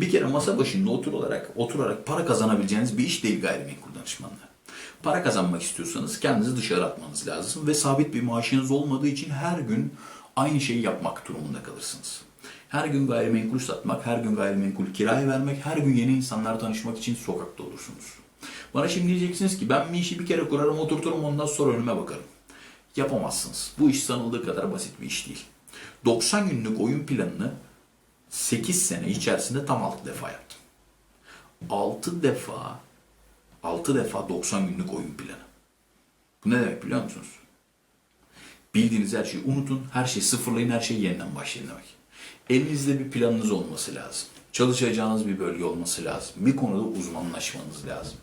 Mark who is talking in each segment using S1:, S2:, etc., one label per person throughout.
S1: Bir kere masa başında oturarak, oturarak para kazanabileceğiniz bir iş değil gayrimenkul danışmanlığı. Para kazanmak istiyorsanız kendinizi dışarı atmanız lazım ve sabit bir maaşınız olmadığı için her gün aynı şeyi yapmak durumunda kalırsınız. Her gün gayrimenkul satmak, her gün gayrimenkul kiraya vermek, her gün yeni insanlarla tanışmak için sokakta olursunuz. Bana şimdi diyeceksiniz ki ben bir işi bir kere kurarım, oturturum ondan sonra önüme bakarım. Yapamazsınız. Bu iş sanıldığı kadar basit bir iş değil. 90 günlük oyun planını 8 sene içerisinde tam 6 defa yaptım. 6 defa 6 defa 90 günlük oyun planı. Bu ne demek biliyor musunuz? Bildiğiniz her şeyi unutun, her şeyi sıfırlayın, her şeyi yeniden başlayın demek. Elinizde bir planınız olması lazım. Çalışacağınız bir bölge olması lazım. Bir konuda uzmanlaşmanız lazım.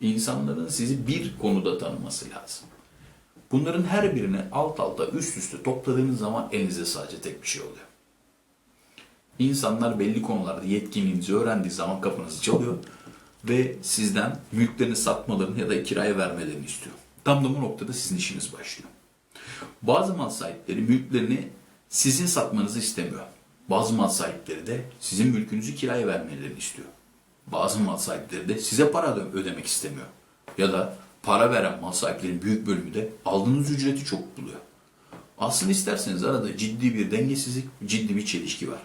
S1: İnsanların sizi bir konuda tanıması lazım. Bunların her birini alt alta üst üste topladığınız zaman elinizde sadece tek bir şey oluyor. İnsanlar belli konularda yetkinliğinizi öğrendiği zaman kapınızı çalıyor ve sizden mülklerini satmalarını ya da kiraya vermelerini istiyor. Tam da bu noktada sizin işiniz başlıyor. Bazı mal sahipleri mülklerini sizin satmanızı istemiyor. Bazı mal sahipleri de sizin mülkünüzü kiraya vermelerini istiyor. Bazı mal sahipleri de size para ödemek istemiyor. Ya da para veren mal sahiplerinin büyük bölümü de aldığınız ücreti çok buluyor. Aslında isterseniz arada ciddi bir dengesizlik, ciddi bir çelişki var.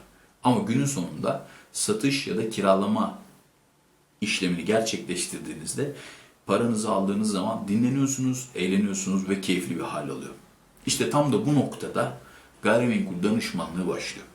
S1: Ama günün sonunda satış ya da kiralama işlemini gerçekleştirdiğinizde paranızı aldığınız zaman dinleniyorsunuz, eğleniyorsunuz ve keyifli bir hal alıyor. İşte tam da bu noktada gayrimenkul danışmanlığı başlıyor.